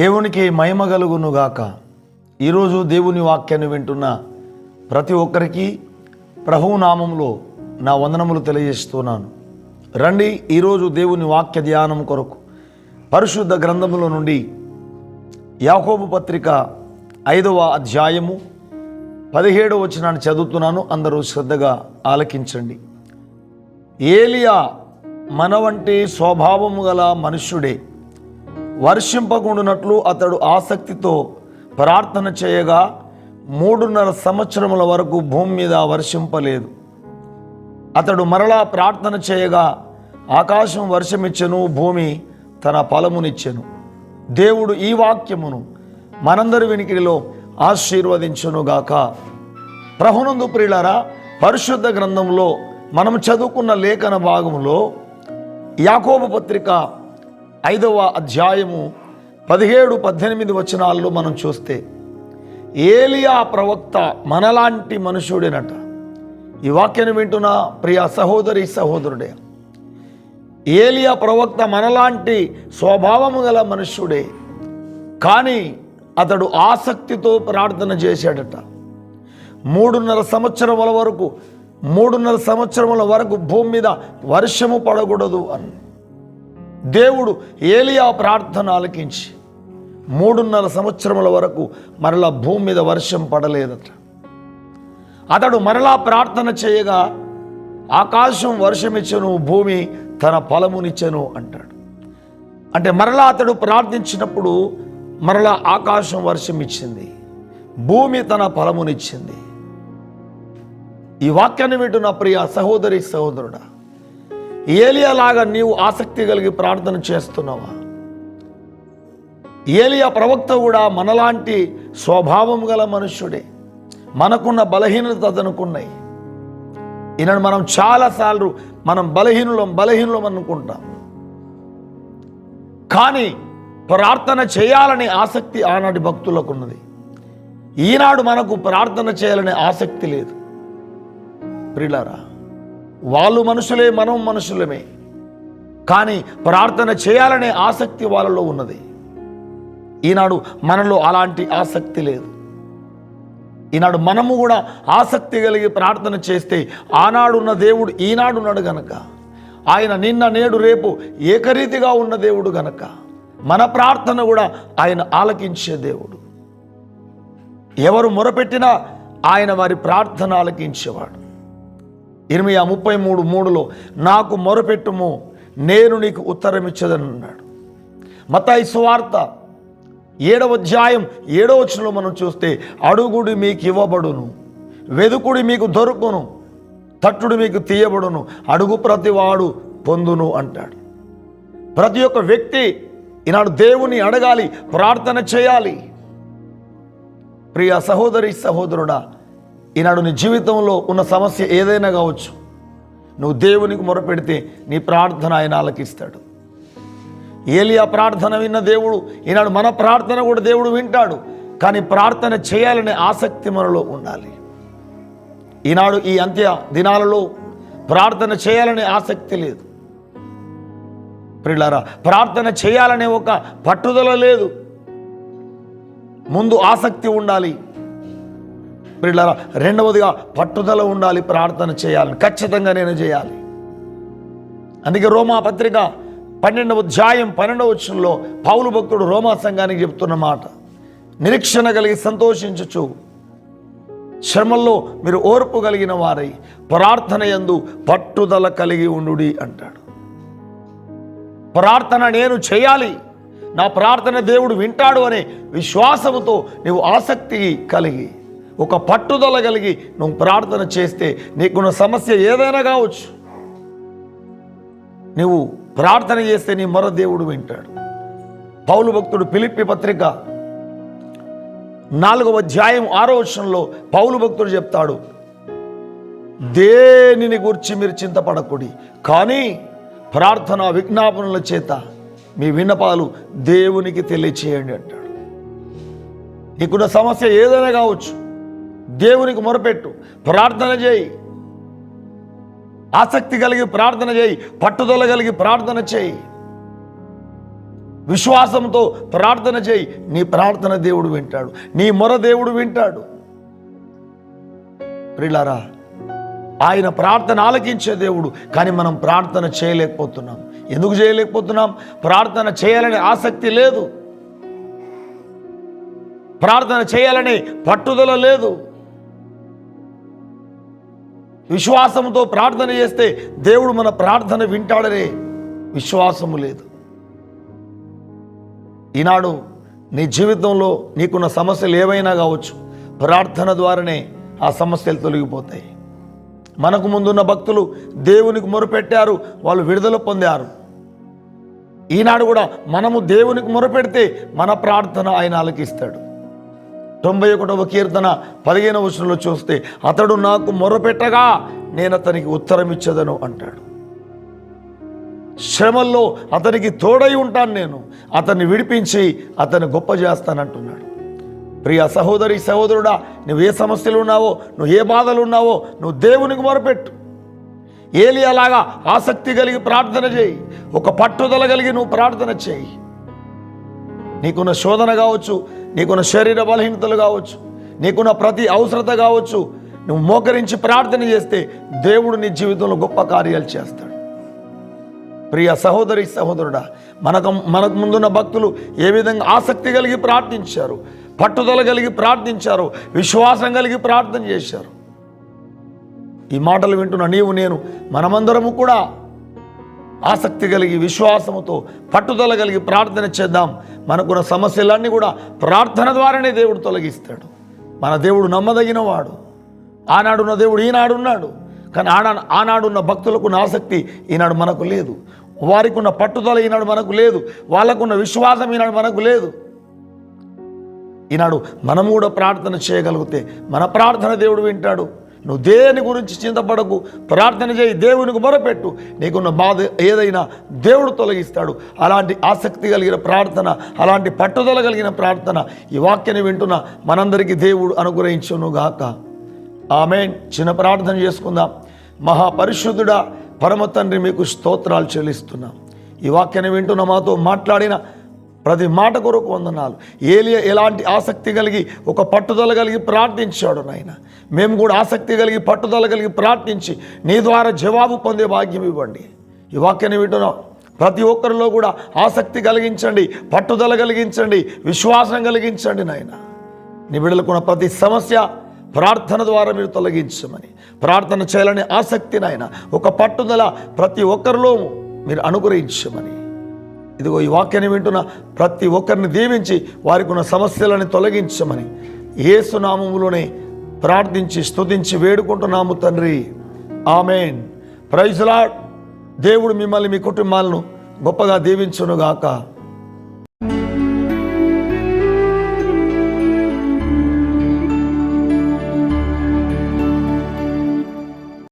దేవునికి మహిమ కలుగునుగాక. ఈరోజు దేవుని వాక్యాన్ని వింటున్న ప్రతి ఒక్కరికి ప్రభు నామంలో నా వందనములు తెలియజేస్తున్నాను. రండి ఈరోజు దేవుని వాక్య ధ్యానం కొరకు పరిశుద్ధ గ్రంథముల నుండి యాకోబు పత్రిక ఐదవ అధ్యాయము పదిహేడవ వచ్చినాన్ని చదువుతున్నాను. అందరూ శ్రద్ధగా ఆలకించండి. ఏలియా మన వంటి స్వభావము గల మనుష్యుడే వర్షింపకుండునట్లు అతడు ఆసక్తితో ప్రార్థన చేయగా మూడున్నర సంవత్సరముల వరకు భూమి మీద వర్షింపలేదు. అతడు మరలా ప్రార్థన చేయగా ఆకాశం వర్షమిచ్చెను భూమి తన ఫలమునిచ్చెను. దేవుడు ఈ వాక్యమును మనందరి వినికిడిలో ఆశీర్వదించునుగాక ప్రహునందు ప్రియులారా పరిశుద్ధ గ్రంథంలో మనం చదువుకున్న లేఖన భాగంలో యాకోబ పత్రిక ఐదవ అధ్యాయము పదిహేడు పద్దెనిమిది వచనాల్లో మనం చూస్తే ఏలియా ప్రవక్త మనలాంటి మనుషుడేనట. ఈ వాక్యాన్ని వింటున్న ప్రియ సహోదరి సహోదరుడే ఏలియా ప్రవక్త మనలాంటి స్వభావము గల మనుష్యుడే కానీ అతడు ఆసక్తితో ప్రార్థన చేశాడట. మూడున్నర సంవత్సరముల వరకు మూడున్నర సంవత్సరముల వరకు భూమి మీద వర్షము పడకూడదు అని దేవుడు ఏలియా ప్రార్థన ఆలకించి మూడున్నర సంవత్సరముల వరకు మరలా భూమి మీద వర్షం పడలేదట. అతడు మరలా ప్రార్థన చేయగా ఆకాశం వర్షమిచ్చను భూమి తన ఫలమునిచ్చను అంటాడు. అంటే మరలా అతడు ప్రార్థించినప్పుడు మరలా ఆకాశం వర్షం ఇచ్చింది భూమి తన ఫలమునిచ్చింది. ఈ వాక్యాన్ని వింటున్న ప్రియ సహోదరి సహోదరుడా ఏలియాలాగా నీవు ఆసక్తి కలిగి ప్రార్థన చేస్తున్నావా? ఏలియా ప్రవక్త కూడా మనలాంటి స్వభావం గల మనుష్యుడే. మనకున్న బలహీనత అతనుకున్నాయి ఈనాడు మనం చాలాసార్లు మనం బలహీనులం బలహీనులం అనుకుంటాం. కానీ ప్రార్థన చేయాలనే ఆసక్తి ఆనాటి భక్తులకు ఉన్నది. ఈనాడు మనకు ప్రార్థన చేయాలనే ఆసక్తి లేదు. ప్రిలారా వాళ్ళు మనుషులే మనం మనుషులమే. కానీ ప్రార్థన చేయాలనే ఆసక్తి వాళ్ళలో ఉన్నది. ఈనాడు మనలో అలాంటి ఆసక్తి లేదు. ఈనాడు మనము కూడా ఆసక్తి కలిగి ప్రార్థన చేస్తే ఆనాడున్న దేవుడు ఈనాడున్నాడు గనక. ఆయన నిన్న నేడు రేపు ఏకరీతిగా ఉన్న దేవుడు గనక. మన ప్రార్థన కూడా ఆయన ఆలకించే దేవుడు. ఎవరు మొరపెట్టినా ఆయన వారి ప్రార్థన ఆలకించేవాడు. ఇరవై ముప్పై మూడు మూడులో నాకు మొరపెట్టుము నేను నీకు ఉత్తరం ఇచ్చదని అన్నాడు మతాయి సువార్త ఏడవ అధ్యాయం ఏడవ వచనంలో మనం చూస్తే అడుగుడి మీకు ఇవ్వబడును వెదుకుడి మీకు దొరుకును తట్టుడు మీకు తీయబడును అడుగు ప్రతివాడు పొందును అంటాడు. ప్రతి ఒక్క వ్యక్తి ఈనాడు దేవుని అడగాలి ప్రార్థన చేయాలి. ప్రియ సహోదరి సహోదరుడా ఈనాడు నీ జీవితంలో ఉన్న సమస్య ఏదైనా కావచ్చు నువ్వు దేవునికి మొరపెడితే నీ ప్రార్థన ఆయన ఆలకిస్తాడు. ఏలియా ప్రార్థన విన్న దేవుడు ఈనాడు మన ప్రార్థన కూడా దేవుడు వింటాడు కానీ ప్రార్థన చేయాలనే ఆసక్తి మనలో ఉండాలి. ఈనాడు ఈ అంత్య దినాలలో ప్రార్థన చేయాలనే ఆసక్తి లేదు. ప్రిలారా ప్రార్థన చేయాలనే ఒక పట్టుదల లేదు. ముందు ఆసక్తి ఉండాలి. బిడ్డారా రెండవదిగా పట్టుదల ఉండాలి ప్రార్థన చేయాలని ఖచ్చితంగా నేను చేయాలి. అందుకే రోమా పత్రిక పన్నెండవ అధ్యాయం పన్నెండవ వచ్చంలో పౌలు భక్తుడు రోమా సంఘానికి చెప్తున్న మాట నిరీక్షణ కలిగి సంతోషించచ్చు శ్రమల్లో మీరు ఓర్పు కలిగిన వారై ప్రార్థన యందు పట్టుదల కలిగి ఉండు అంటాడు. ప్రార్థన నేను చేయాలి నా ప్రార్థన దేవుడు వింటాడు అనే విశ్వాసముతో నీవు ఆసక్తి కలిగి ఒక పట్టుదల కలిగి నువ్వు ప్రార్థన చేస్తే నీకున్న సమస్య ఏదైనా కావచ్చు. నువ్వు ప్రార్థన చేస్తే నీ మరో దేవుడు వింటాడు. పౌలు భక్తుడు పిలిపి పత్రిక నాలుగవ అధ్యాయం ఆరో వచనంలో పౌలు భక్తుడు చెప్తాడు దేనిని గురించి మీరు చింతపడకూడి కానీ ప్రార్థన విజ్ఞాపనల చేత మీ విన్నపాలు దేవునికి తెలియచేయండి అంటాడు. నీకున్న సమస్య ఏదైనా కావచ్చు. దేవునికి మొరపెట్టు. ప్రార్థన చేయి. ఆసక్తి కలిగి ప్రార్థన చేయి. పట్టుదల కలిగి ప్రార్థన చేయి. విశ్వాసంతో ప్రార్థన చేయి. నీ ప్రార్థన దేవుడు వింటాడు. నీ మొర దేవుడు వింటాడు. ప్రిలారా ఆయన ప్రార్థన ఆలకించే దేవుడు కానీ మనం ప్రార్థన చేయలేకపోతున్నాం. ఎందుకు చేయలేకపోతున్నాం? ప్రార్థన చేయాలనే ఆసక్తి లేదు. ప్రార్థన చేయాలనే పట్టుదల లేదు. విశ్వాసంతో ప్రార్థన చేస్తే దేవుడు మన ప్రార్థన వింటాడనే విశ్వాసము లేదు. ఈనాడు నీ జీవితంలో నీకున్న సమస్యలు ఏవైనా కావచ్చు ప్రార్థన ద్వారానే ఆ సమస్యలు తొలగిపోతాయి. మనకు ముందున్న భక్తులు దేవునికి మొరపెట్టారు వాళ్ళు విడుదల పొందారు. ఈనాడు కూడా మనము దేవునికి మొరపెడితే మన ప్రార్థన ఆయన ఆలకిస్తాడు. తొంభై ఒకటవ కీర్తన పదిహేనవ వచనంలో చూస్తే అతడు నాకు మొరపెట్టగా నేను అతనికి ఉత్తరం ఇచ్చదను అంటాడు. శ్రమల్లో అతనికి తోడై ఉంటాను నేను. అతన్ని విడిపించి అతన్ని గొప్ప చేస్తానంటున్నాడు ప్రియ సహోదరి సహోదరుడా నువ్వు ఏ సమస్యలు ఉన్నావో నువ్వు ఏ బాధలు ఉన్నావో నువ్వు దేవునికి మొరపెట్టు. ఏలి అలాగా ఆసక్తి కలిగి ప్రార్థన చేయి. ఒక పట్టుదల కలిగి నువ్వు ప్రార్థన చేయి. నీకున్న శోధన కావచ్చు నీకున్న శరీర బలహీనతలు కావచ్చు నీకున్న ప్రతి అవసరత కావచ్చు నువ్వు మోకరించి ప్రార్థన చేస్తే దేవుడు నీ జీవితంలో గొప్ప కార్యాలు చేస్తాడు. ప్రియ సహోదరి సహోదరుడా మనకు మనకు ముందున్న భక్తులు ఏ విధంగా ఆసక్తి కలిగి ప్రార్థించారు పట్టుదల కలిగి ప్రార్థించారు విశ్వాసం కలిగి ప్రార్థన చేశారు. ఈ మాటలు వింటున్న నీవు నేను మనమందరము కూడా ఆసక్తి కలిగి విశ్వాసముతో పట్టుదల కలిగి ప్రార్థన చేద్దాం. మనకున్న సమస్యలన్నీ కూడా ప్రార్థన ద్వారానే దేవుడు తొలగిస్తాడు. మన దేవుడు నమ్మదగిన వాడు ఆనాడున్న దేవుడు ఈనాడు ఉన్నాడు కానీ ఆనా ఆనాడున్న భక్తులకున్న ఆసక్తి ఈనాడు మనకు లేదు. వారికి ఉన్న పట్టుదల ఈనాడు మనకు లేదు. వాళ్ళకున్న విశ్వాసం ఈనాడు మనకు లేదు. ఈనాడు మనం కూడా ప్రార్థన చేయగలిగితే మన ప్రార్థన దేవుడు వింటాడు. నువ్వు దేని గురించి చింతపడకు? ప్రార్థన చేయి దేవునికి మొరపెట్టు. నీకున్న బాధ ఏదైనా దేవుడు తొలగిస్తాడు. అలాంటి ఆసక్తి కలిగిన ప్రార్థన అలాంటి పట్టుదల కలిగిన ప్రార్థన ఈ వాక్యాన్ని వింటున్న మనందరికీ దేవుడు అనుగ్రహించునుగాక. ఆమె చిన్న ప్రార్థన చేసుకుందాం. మహాపరిశుద్ధుడా పరమ తండ్రి మీకు స్తోత్రాలు చెల్లిస్తున్నాం. ఈ వాక్యాన్ని వింటున్న మాతో మాట్లాడిన ప్రతి మాట కొరకు వందనాలు. ఏలియ ఎలాంటి ఆసక్తి కలిగి ఒక పట్టుదల కలిగి ప్రార్థించాడు నాయన. మేము కూడా ఆసక్తి కలిగి పట్టుదల కలిగి ప్రార్థించి నీ ద్వారా జవాబు పొందే భాగ్యం ఇవ్వండి. ఈ వాక్యాన్ని వింటున్నాం. ప్రతి ఒక్కరిలో కూడా ఆసక్తి కలిగించండి పట్టుదల కలిగించండి విశ్వాసం కలిగించండి నాయన. నీ బిడ్డలకున్న ప్రతి సమస్య ప్రార్థన ద్వారా మీరు తొలగించమని. ప్రార్థన చేయాలనే ఆసక్తి నాయన. ఒక పట్టుదల ప్రతి ఒక్కరిలో మీరు అనుగ్రహించమని. ఇదిగో ఈ వాక్యాన్ని వింటున్న ప్రతి ఒక్కరిని దీవించి వారికి ఉన్న సమస్యలను తొలగించమని ఏసునామములోనే ప్రార్థించి స్తుతించి వేడుకుంటున్నాము తండ్రి. ఆమెన్. ప్రైజ్లాడ్ దేవుడు మిమ్మల్ని మీ కుటుంబాలను గొప్పగా దీవించునుగాక.